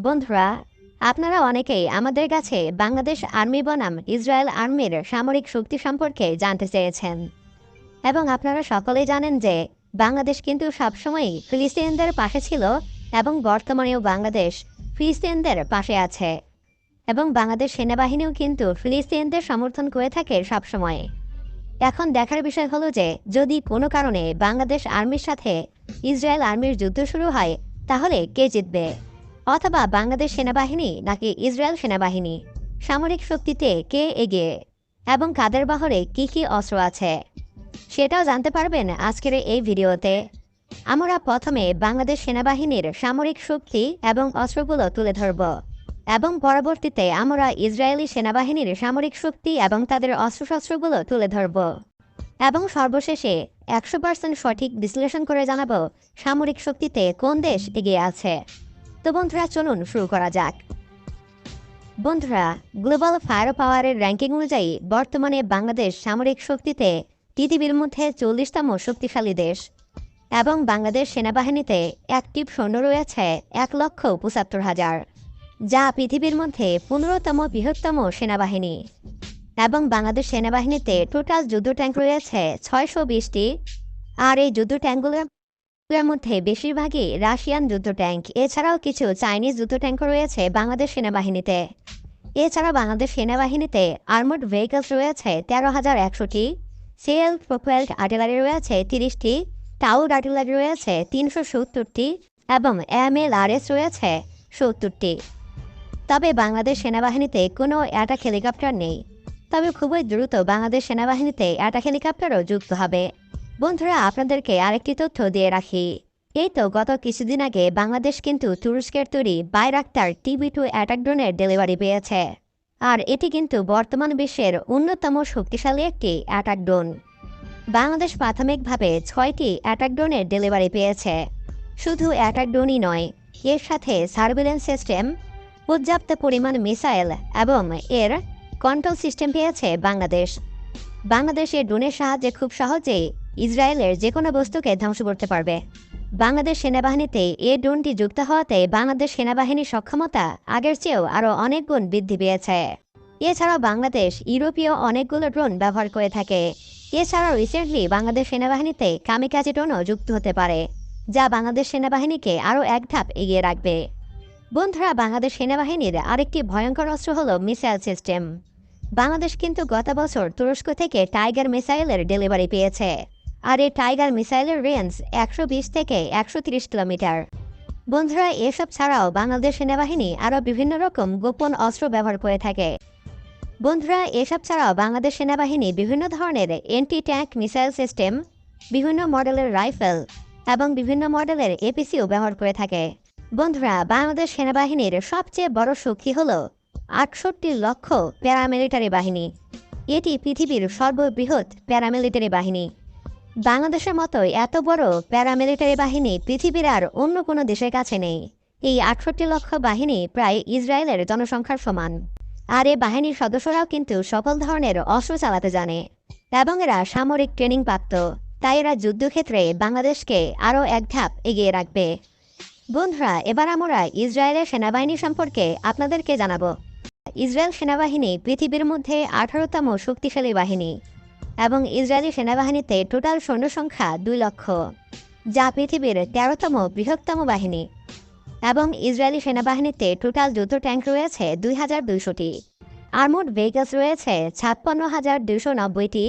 বন্ধুরা, আপনারা অনেকেই আমাদের কাছে বাংলাদেশ আর্মি বনাম ইসরায়েল আর্মির সামরিক শক্তি সম্পর্কে জানতে চেয়েছেন। এবং আপনারা সকলেই জানেন যে বাংলাদেশ কিন্তু সবসময়ই ফিলিস্তিনদের পাশে ছিল এবং বর্তমানেও বাংলাদেশ ফিলিস্তিনদের পাশে আছে। এবং বাংলাদেশ সেনাবাহিনীও কিন্তু ফিলিস্তিনদের সমর্থন করে থাকে সবসময়। এখন দেখার বিষয় হলো যে, যদি কোনো কারণে বাংলাদেশ আর্মির সাথে ইসরায়েল আর্মির যুদ্ধ শুরু হয়, তাহলে কে জিতবে? অথবা বাংলাদেশ সেনাবাহিনী নাকি ইসরায়েল সেনাবাহিনী? সামরিক শক্তিতে কে এগিয়ে? এবং কাদের বহরে কি কি অস্ত্র আছে? সেটাও জানতে পারবেন আজকের এই ভিডিওতে। আমরা প্রথমে বাংলাদেশ সেনাবাহিনীর সামরিক শক্তি এবং অস্ত্রগুলো তুলে ধরব। এবং পরবর্তীতে আমরা ইসরায়েলি সেনাবাহিনীর সামরিক শক্তি এবং তাদের অস্ত্রশস্ত্রগুলো তুলে ধরব। এবং সর্বশেষে একশো পার্সেন্ট সঠিক বিশ্লেষণ করে জানাব সামরিক শক্তিতে কোন দেশ এগিয়ে আছে। তো বন্ধুরা, চলুন শুরু করা যাক। বন্ধুরা গ্লোবাল ফায়ার পাওয়ারের র্যাঙ্কিং অনুযায়ী বর্তমানে বাংলাদেশ সামরিক শক্তিতে পৃথিবীর মধ্যে চল্লিশতম শক্তিশালী দেশ এবং বাংলাদেশ সেনাবাহিনীতে অ্যাক্টিভ সৈন্য রয়েছে এক লক্ষ পঁচাত্তর হাজার, যা পৃথিবীর মধ্যে পনেরোতম বৃহত্তম সেনাবাহিনী এবং বাংলাদেশ সেনাবাহিনীতে টোটাল যুদ্ধ ট্যাঙ্ক রয়েছে ছয়শো বিশটি। আর এই যুদ্ধ ট্যাঙ্কগুলোর এর মধ্যে বেশিরভাগই রাশিয়ান যুদ্ধ ট্যাঙ্ক এছাড়াও কিছু চাইনিজ যুদ্ধ ট্যাঙ্ক রয়েছে বাংলাদেশ সেনাবাহিনীতে। এছাড়া বাংলাদেশ সেনাবাহিনীতে আর্মড ভেহিকলস রয়েছে তেরো হাজার একশোটি সেল প্রোপেলড আর্টিলারি রয়েছে তিরিশটি, টাউড আর্টিলারি রয়েছে তিনশো সত্তরটি এবং এম এল আর এস রয়েছে সত্তরটি। তবে বাংলাদেশ সেনাবাহিনীতে কোনো অ্যাটাক হেলিকপ্টার নেই। তবে খুবই দ্রুত বাংলাদেশ সেনাবাহিনীতে অ্যাটাক হেলিকপ্টারও যুক্ত হবে। বন্ধুরা, আপনাদেরকে আরেকটি তথ্য দিয়ে রাখি। এই তো গত কিছুদিন আগে বাংলাদেশ কিন্তু তুরস্কের তৈরি বাইরাক্তার টিভি টু অ্যাটাক ড্রোনের ডেলিভারি পেয়েছে। আর এটি কিন্তু বর্তমান বিশ্বের অন্যতম শক্তিশালী একটি অ্যাটাক ড্রোন। বাংলাদেশ প্রাথমিকভাবে ছয়টি অ্যাটাক ড্রোনের ডেলিভারি পেয়েছে। শুধু অ্যাটাক ড্রোনই নয়, এর সাথে সার্ভিলেন্স সিস্টেম, পর্যাপ্ত পরিমাণ মিসাইল এবং এর কন্ট্রোল সিস্টেম পেয়েছে বাংলাদেশ। বাংলাদেশের ড্রোনের সাহায্যে খুব সহজেই ইসরায়েলের যে কোনো বস্তুকে ধ্বংস করতে পারবে। বাংলাদেশ সেনাবাহিনীতে এ ড্রোনটি যুক্ত হওয়াতে বাংলাদেশ সেনাবাহিনীর সক্ষমতা আগের চেয়েও আরও অনেক গুণ বৃদ্ধি পেয়েছে। এছাড়াও বাংলাদেশ ইউরোপীয় অনেকগুলো ড্রোন ব্যবহার করে থাকে। এছাড়াও রিসেন্টলি বাংলাদেশ সেনাবাহিনীতে কামিকাজি ড্রোনও যুক্ত হতে পারে, যা বাংলাদেশ সেনাবাহিনীকে আরও এক ধাপ এগিয়ে রাখবে। বন্ধুরা, বাংলাদেশ সেনাবাহিনীর আরেকটি ভয়ঙ্কর অস্ত্র হল মিসাইল সিস্টেম। বাংলাদেশ কিন্তু গত বছর তুরস্ক থেকে টাইগার মিসাইলের ডেলিভারি পেয়েছে। আর এই টাইগার মিসাইলের রেঞ্জ একশো বিশ থেকে একশো কিলোমিটার। বন্ধুরা, এসব ছাড়াও বাংলাদেশ সেনাবাহিনী আরও বিভিন্ন রকম গোপন অস্ত্র ব্যবহার করে থাকে। বন্ধুরা, এসব ছাড়াও বাংলাদেশ সেনাবাহিনী বিভিন্ন ধরনের এন্টি ট্যাঙ্ক মিসাইল সিস্টেম বিভিন্ন মডেলের রাইফেল এবং বিভিন্ন মডেলের এপিসিও ব্যবহার করে থাকে। বন্ধুরা, বাংলাদেশ সেনাবাহিনীর সবচেয়ে বড় শক্তি হল আটষট্টি লক্ষ প্যারামিলিটারি বাহিনী। এটি পৃথিবীর সর্ববৃহৎ প্যারামিলিটারি বাহিনী। বাংলাদেশের মতো এত বড় প্যারামিলিটারি বাহিনী পৃথিবীর আর অন্য কোনো দেশের কাছে নেই। এই আটষট্টি লক্ষ বাহিনী প্রায় ইসরায়েলের জনসংখ্যার সমান। আর এই বাহিনীর সদস্যরাও কিন্তু সকল ধরনের অস্ত্র চালাতে জানে। এবং এরা সামরিক ট্রেনিং প্রাপ্ত। তাই এরা যুদ্ধক্ষেত্রে বাংলাদেশকে আরও এক ধাপ এগিয়ে রাখবে। বন্ধুরা, এবার আমরা ইসরায়েলের সেনাবাহিনী সম্পর্কে আপনাদেরকে জানাব। ইসরায়েল সেনাবাহিনী পৃথিবীর মধ্যে আঠারোতম শক্তিশালী বাহিনী। এবং ইসরায়েলি সেনাবাহিনীতে টোটাল সৈন্য সংখ্যা দুই লক্ষ। যা পৃথিবীর তেরোতম বৃহত্তম বাহিনী। এবং ইসরায়েলি সেনাবাহিনীতে টোটাল যুদ্ধ ট্যাঙ্ক রয়েছে দুই হাজার দুইশোটি। আর্মোড ভেহিকলস রয়েছে ছাপ্পান্ন হাজার দুশো নব্বইটি।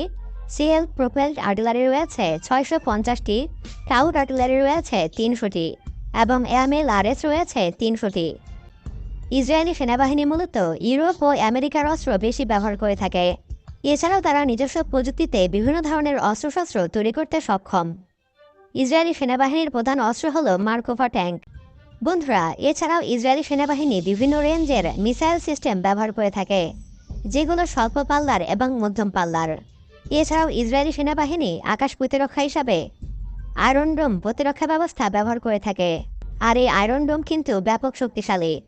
সিএল প্রোপেলড আর্টিলারি রয়েছে ছয়শো পঞ্চাশটি। টাউট আর্টিলারি রয়েছে তিনশোটি। এবং এমএল আরএস রয়েছে তিনশোটি। ইসরায়েলি সেনাবাহিনী মূলত ইউরোপ ও আমেরিকার অস্ত্র বেশি ব্যবহার করে থাকে। এছাড়াও তারা নিজস্ব প্রযুক্তিতে বিভিন্ন ধরনের অস্ত্রশস্ত্র তৈরি করতে সক্ষম। ইসরায়েলি সেনাবাহিনীর প্রধান অস্ত্র হল মার্কোভা ট্যাঙ্ক। বন্ধুরা, এছাড়াও ইসরায়েলি সেনাবাহিনী বিভিন্ন রেঞ্জের মিসাইল সিস্টেম ব্যবহার করে থাকে, যেগুলো স্বল্প পাল্লার এবং মধ্যম পাল্লার। এছাড়াও ইসরায়েলি সেনাবাহিনী আকাশ প্রতিরক্ষা হিসাবে আয়রন ডোম প্রতিরক্ষা ব্যবস্থা ব্যবহার করে থাকে। আর এই আয়রন ডোম কিন্তু ব্যাপক শক্তিশালী।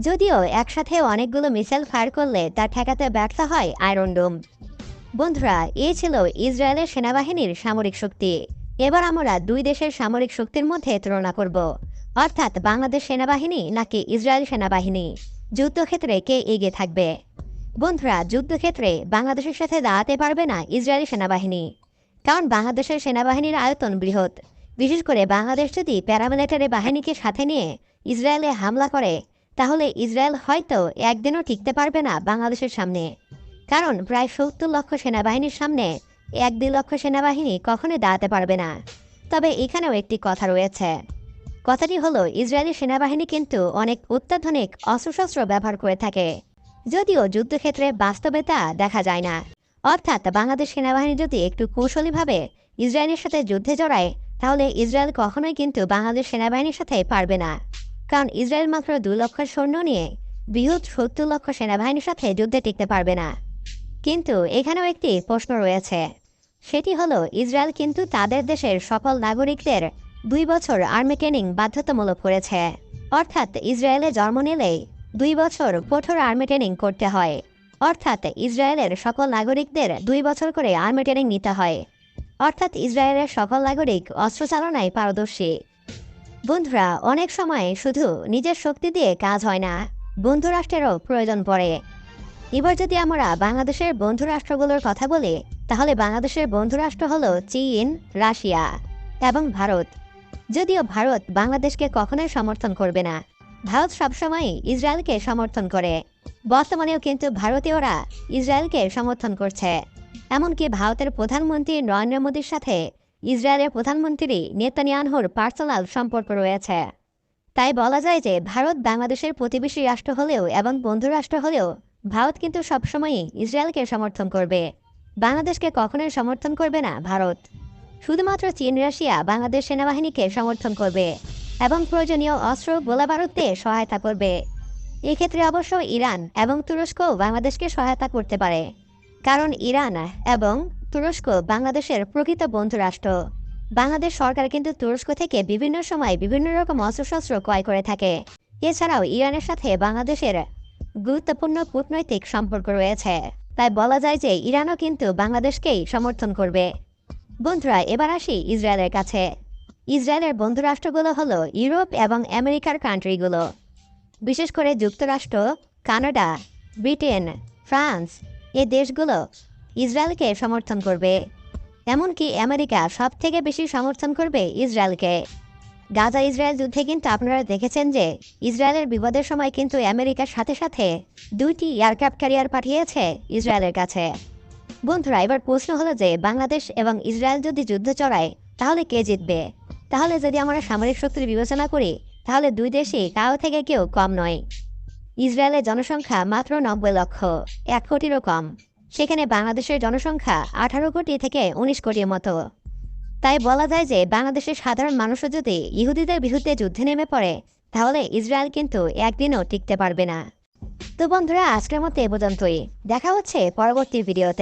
যদিও একসাথে অনেকগুলো মিসাইল ফায়ার করলে তা ঠেকাতে ব্যর্থ হয় আয়রন ডোম। বন্ধুরা এই ছিল ইসরায়েলের সেনাবাহিনীর সামরিক শক্তি। এবার আমরা দুই দেশের সামরিক শক্তির মধ্যে তুলনা করব। অর্থাৎ বাংলাদেশ সেনাবাহিনী নাকি ইসরায়েল সেনাবাহিনী? যুদ্ধক্ষেত্রে কে এগিয়ে থাকবে? বন্ধুরা, যুদ্ধক্ষেত্রে বাংলাদেশের সাথে দাঁড়াতে পারবে না ইসরায়েলি সেনাবাহিনী। কারণ বাংলাদেশের সেনাবাহিনীর আয়তন বৃহৎ। বিশেষ করে বাংলাদেশ যদি প্যারামিলিটারি বাহিনীকে সাথে নিয়ে ইসরায়েলে হামলা করে তাহলে ইসরায়েল হয়তো একদিনও টিকতে পারবে না বাংলাদেশের সামনে। কারণ প্রায় সত্তর লক্ষ সেনাবাহিনীর সামনে এক দুই লক্ষ সেনাবাহিনী কখনোই দাঁড়াতে পারবে না। তবে এখানেও একটি কথা রয়েছে। কথাটি হলো, ইসরায়েলি সেনাবাহিনী কিন্তু অনেক অত্যাধুনিক অস্ত্রশস্ত্র ব্যবহার করে থাকে। যদিও যুদ্ধক্ষেত্রে বাস্তবে তা দেখা যায় না। অর্থাৎ বাংলাদেশ সেনাবাহিনী যদি একটু কৌশলীভাবে ইসরায়েলের সাথে যুদ্ধে জড়ায়, তাহলে ইসরায়েল কখনোই কিন্তু বাংলাদেশ সেনাবাহিনীর সাথে পারবে না। কারণ ইসরায়েল মাত্র দুই লক্ষ সৈন্য নিয়ে বৃহৎ সত্তর লক্ষ সেনাবাহিনীর সাথে যুদ্ধে টিকতে পারবে না। কিন্তু এখানেও একটি প্রশ্ন রয়েছে। সেটি হলো, ইসরায়েল কিন্তু তাদের দেশের সকল নাগরিকদের দুই বছর আর্মি ট্রেনিং বাধ্যতামূলক করেছে। অর্থাৎ ইসরায়েলে জন্ম নিলেই দুই বছর কঠোর আর্মি ট্রেনিং করতে হয়। অর্থাৎ ইসরায়েলের সকল নাগরিকদের দুই বছর করে আর্মি ট্রেনিং নিতে হয়। অর্থাৎ ইসরায়েলের সকল নাগরিক অস্ত্র চালনায় পারদর্শী। বন্ধুরা, অনেক সময় শুধু নিজের শক্তি দিয়ে কাজ হয় না বন্ধুরাষ্ট্রেরও প্রয়োজন পড়ে। এবার যদি আমরা বাংলাদেশের বন্ধুরাষ্ট্রগুলোর কথা বলি, তাহলে বাংলাদেশের বন্ধুরাষ্ট্র হলো চীন, রাশিয়া এবং ভারত। যদিও ভারত বাংলাদেশকে কখনোই সমর্থন করবে না, ভারত সবসময় ইসরায়েলকে সমর্থন করে। বর্তমানেও কিন্তু ভারতীয়রা ইসরায়েলকে সমর্থন করছে। এমনকি ভারতের প্রধানমন্ত্রী নরেন্দ্র মোদীর সাথে ইসরায়েলের প্রধানমন্ত্রী নেতানিয়ানহুর পার্সোনাল সম্পর্ক রয়েছে। তাই বলা যায় যে ভারত বাংলাদেশের প্রতিবেশী রাষ্ট্র হলেও এবং বন্ধু রাষ্ট্র হলেও ভারত কিন্তু সবসময়ই ইসরায়েলকে সমর্থন করবে। বাংলাদেশকে কখনোই সমর্থন করবে না ভারত। শুধুমাত্র চীন, রাশিয়া, বাংলাদেশ সেনাবাহিনীকে সমর্থন করবে এবং প্রয়োজনীয় অস্ত্র, গোলাবারুদ সহায়তা করবে। এক্ষেত্রে অবশ্য ইরান এবং তুরস্কও বাংলাদেশকে সহায়তা করতে পারে। কারণ ইরান এবং তুরস্ক বাংলাদেশের প্রকৃত বন্ধু রাষ্ট্র। বাংলাদেশ সরকার কিন্তু তুরস্ক থেকে বিভিন্ন সময় বিভিন্ন রকম অস্ত্রশস্ত্র ক্রয় করে থাকে। এছাড়াও ইরানের সাথে বাংলাদেশের গুরুত্বপূর্ণ কূটনৈতিক সম্পর্ক রয়েছে। তাই বলা যায় যে ইরানও কিন্তু বাংলাদেশকেই সমর্থন করবে। বন্ধুরা, এবার আসি ইসরায়েলের কাছে। ইসরায়েলের বন্ধু রাষ্ট্রগুলো হলো ইউরোপ এবং আমেরিকার কান্ট্রিগুলো। বিশেষ করে যুক্তরাষ্ট্র, কানাডা, ব্রিটেন, ফ্রান্স, এ দেশগুলো ইসরায়েলকে সমর্থন করবে। এমনকি আমেরিকা সব থেকে বেশি সমর্থন করবে ইসরায়েলকে। গাজা ইসরায়েল যুদ্ধে কিন্তু আপনারা দেখেছেন যে ইসরায়েলের বিপদের সময় কিন্তু আমেরিকার সাথে সাথে দুইটি এয়ারক্রাফট ক্যারিয়ার পাঠিয়েছে ইসরায়েলের কাছে। বন্ধুরা, এবার প্রশ্ন হলো যে বাংলাদেশ এবং ইসরায়েল যদি যুদ্ধ চড়ায়, তাহলে কে জিতবে? তাহলে যদি আমরা সামরিক শক্তির বিবেচনা করি, তাহলে দুই দেশই কারও থেকে কেউ কম নয়। ইসরায়েলের জনসংখ্যা মাত্র নব্বই লক্ষ, এক কোটিরও কম। সেখানে বাংলাদেশের জনসংখ্যা আঠারো কোটি থেকে উনিশ কোটির মতো। তাই বলা যায় যে বাংলাদেশের সাধারণ মানুষও যদি ইহুদিদের বিরুদ্ধে যুদ্ধে নেমে পড়ে, তাহলে ইসরায়েল কিন্তু একদিনও টিকতে পারবে না। তো বন্ধুরা, আজকের মতো এ পর্যন্তই। দেখা হচ্ছে পরবর্তী ভিডিওতে।